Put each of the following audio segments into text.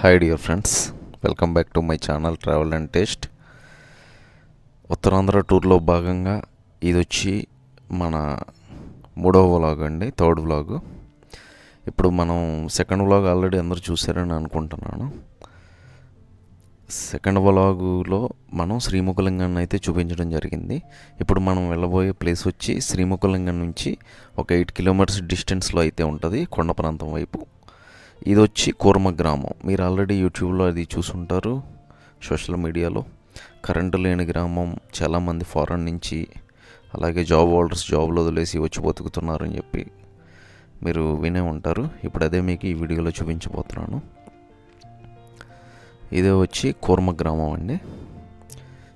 Hi dear friends welcome back to my channel travel and taste Uttarandhra టూర్లో భాగంగా ఇది వచ్చి మన మూడవ వ్లాగ్ అండి థర్డ్ వ్లాగ్ ఇప్పుడు మనం సెకండ్ వ్లాగ్ ఆల్రెడీ అందరూ చూసారని అనుకుంటున్నాను. సెకండ్ వ్లాగులో మనం శ్రీముఖలింగాన్ని అయితే చూపించడం జరిగింది. ఇప్పుడు మనం వెళ్ళబోయే ప్లేస్ వచ్చి శ్రీముఖలింగం నుంచి ఒక ఎయిట్ కిలోమీటర్స్ డిస్టెన్స్లో అయితే ఉంటుంది కొండ ప్రాంతం వైపు. ఇది వచ్చి కూర్మ గ్రామం. మీరు ఆల్రెడీ యూట్యూబ్లో అది చూసుంటారు సోషల్ మీడియాలో. కరెంటు లేని గ్రామం చాలామంది ఫారెన్ నుంచి అలాగే జాబ్ హోల్డర్స్ జాబ్లో వదిలేసి వచ్చి బతుకుతున్నారని చెప్పి మీరు వినే ఉంటారు. ఇప్పుడు అదే మీకు ఈ వీడియోలో చూపించబోతున్నాను. ఇదే వచ్చి కూర్మ గ్రామం అండి.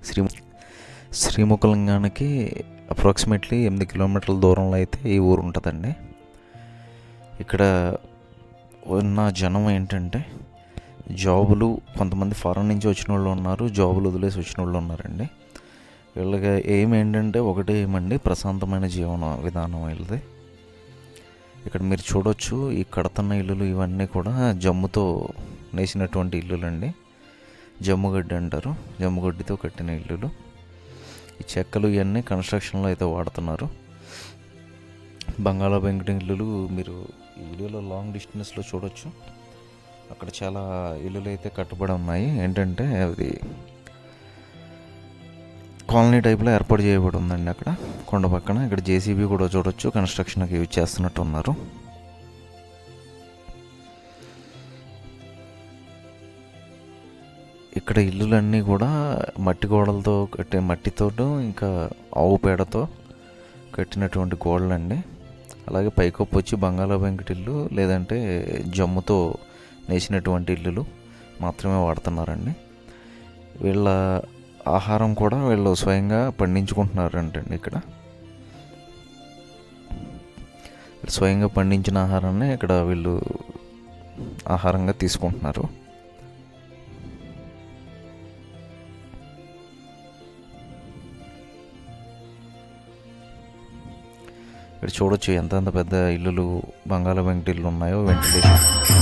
శ్రీ శ్రీముఖలింగానికి అప్రాక్సిమేట్లీ ఎనిమిది కిలోమీటర్ల దూరంలో అయితే ఈ ఊరు ఉంటుందండి. ఇక్కడ ఉన్న జనం ఏంటంటే జాబులు కొంతమంది ఫారెన్ నుంచి వచ్చిన వాళ్ళు ఉన్నారు జాబులు వదిలేసి వచ్చిన వాళ్ళు ఉన్నారండి. వీళ్ళకి ఏం ఏంటంటే ఒకటి ఏమండి ప్రశాంతమైన జీవన విధానం వీళ్ళది. ఇక్కడ మీరు చూడొచ్చు ఈ కడతన్న ఇల్లులు ఇవన్నీ కూడా జమ్ముతో నేసినటువంటి ఇల్లులండి. జమ్ముగడ్డి అంటారు జమ్ముగడ్డితో కట్టిన ఇల్లులు. ఈ చెక్కలు ఇవన్నీ కన్స్ట్రక్షన్లో అయితే వాడుతున్నారు. బంగాళా వెంకట ఇల్లులు మీరు ఈ వీడియోలో లాంగ్ డిస్టెన్స్లో చూడొచ్చు. అక్కడ చాలా ఇల్లులు అయితే కట్టుబడి ఉన్నాయి. ఏంటంటే అది కాలనీ టైప్లో ఏర్పాటు చేయబడి ఉందండి అక్కడ. కొండ పక్కన ఇక్కడ జేసీబీ కూడా చూడొచ్చు. కన్స్ట్రక్షన్కి యూజ్ చేస్తున్నట్టు ఉన్నారు ఇక్కడ ఇల్లులన్నీ కూడా మట్టి గోడలతో కట్టే మట్టితో ఇంకా ఆవు పేడతో కట్టినటువంటి గోడలండి. అలాగే పైకప్పు వచ్చి బంగాళా వెంకటిల్లు లేదంటే జమ్ముతో నేసినటువంటి ఇల్లులు మాత్రమే వాడుతున్నారండి. వీళ్ళ ఆహారం కూడా వీళ్ళు స్వయంగా పండించుకుంటున్నారంటండి ఇక్కడ. స్వయంగా పండించిన ఆహారాన్ని ఇక్కడ వీళ్ళు ఆహారంగా తీసుకుంటున్నారు. ఇక్కడ చూడొచ్చు ఎంత ఎంత పెద్ద ఇల్లులు బంగాళ వెంకటిల్లు ఉన్నాయో వెంటిలేషన్.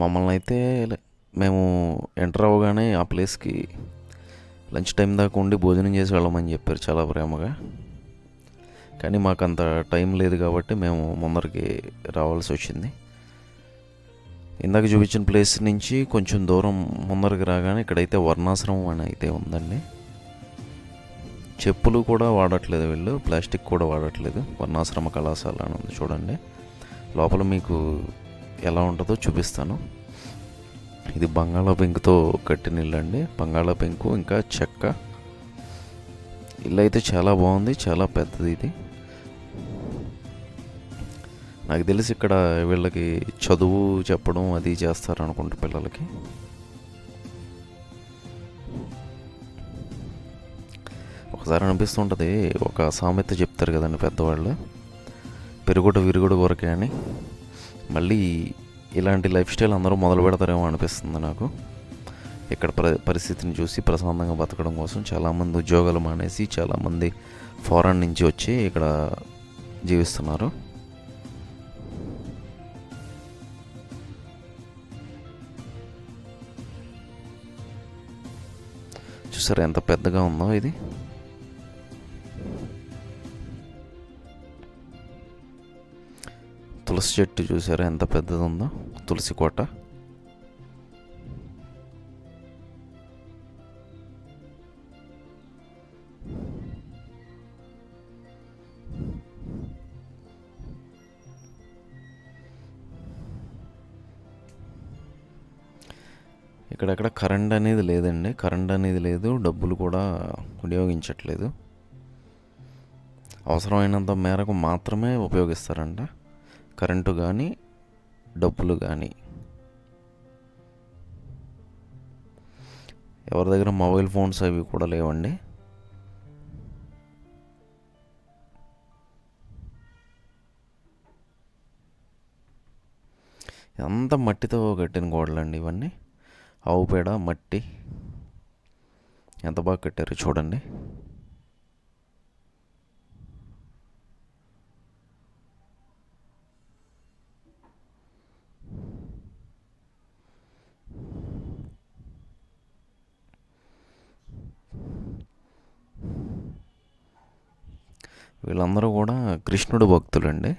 మమ్మల్ని అయితే మేము ఎంటర్ అవ్వగానే ఆ ప్లేస్కి లంచ్ టైం దాకా ఉండి భోజనం చేసి వెళ్ళమని చెప్పారు చాలా ప్రేమగా. కానీ మాకు అంత టైం లేదు కాబట్టి మేము ముందరికి రావాల్సి వచ్చింది. ఇందాక చూపించిన ప్లేస్ నుంచి కొంచెం దూరం ముందరికి రాగానే ఇక్కడైతే వర్ణాశ్రమం అని అయితే ఉందండి. చెప్పులు కూడా వాడట్లేదు వీళ్ళు ప్లాస్టిక్ కూడా వాడట్లేదు వర్ణాశ్రమ కళాశాల అని ఉంది చూడండి. లోపల మీకు ఎలా ఉంటుందో చూపిస్తాను. ఇది బంగాళా పెంకుతో కట్టిన ఇల్లు అండి. బంగాళా పెంకు ఇంకా చెక్క. ఇల్లు అయితే చాలా బాగుంది చాలా పెద్దది ఇది. నాకు తెలిసి ఇక్కడ వీళ్ళకి చదువు చెప్పడం అది చేస్తారు అనుకుంటా పిల్లలకి. ఒకసారి అనిపిస్తుంటుంది ఒక సామెత చెప్తారు కదండి పెద్దవాళ్ళు. పెరుగుట విరుగుడు కొరకే అని. మళ్ళీ ఇలాంటి లైఫ్ స్టైల్ అందరూ మొదలు పెడతారేమో అనిపిస్తుంది నాకు. ఇక్కడ ప్ర పరిస్థితిని చూసి ప్రశాంతంగా బతకడం కోసం చాలామంది ఉద్యోగాలు మానేసి చాలామంది ఫారెన్ నుంచి వచ్చి ఇక్కడ జీవిస్తున్నారు. చూసారా ఎంత పెద్దగా ఉందో ఇది? తులసి చెట్టు చూసారా? ఎంత పెద్దది ఉందో తులసి కోట. ఇక్కడెక్కడ కరెంట్ అనేది లేదండి. కరెంట్ అనేది లేదు. డబ్బులు కూడా వినియోగించట్లేదు. అవసరమైనంత మేరకు మాత్రమే ఉపయోగిస్తారంట. కరెంటు కానీ డబ్బులు కానీ ఎవరి దగ్గర మొబైల్ ఫోన్స్ అవి కూడా లేవండి? ఎంత మట్టితో కట్టిన గోడలండి ఇవన్నీ? ఆవు పేడ మట్టి. ఎంత బాగా కట్టారు చూడండి. వీళ్ళందరూ కూడా కృష్ణుడు భక్తులండి.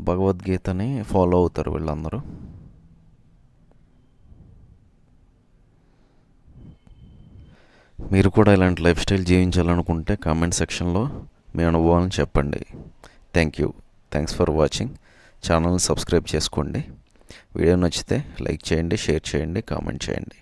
భగవద్గీతని ఫాలో అవుతారు వీళ్ళందరూ. మీరు కూడా ఇలాంటి లైఫ్ స్టైల్ జీవించాలనుకుంటే కామెంట్ సెక్షన్లో మీ అనుభవాలను చెప్పండి. Thank you. Thanks for watching. ఛానల్ని సబ్స్క్రైబ్ చేసుకోండి. వీడియో నచ్చితే లైక్ చేయండి షేర్ చేయండి కామెంట్ చేయండి.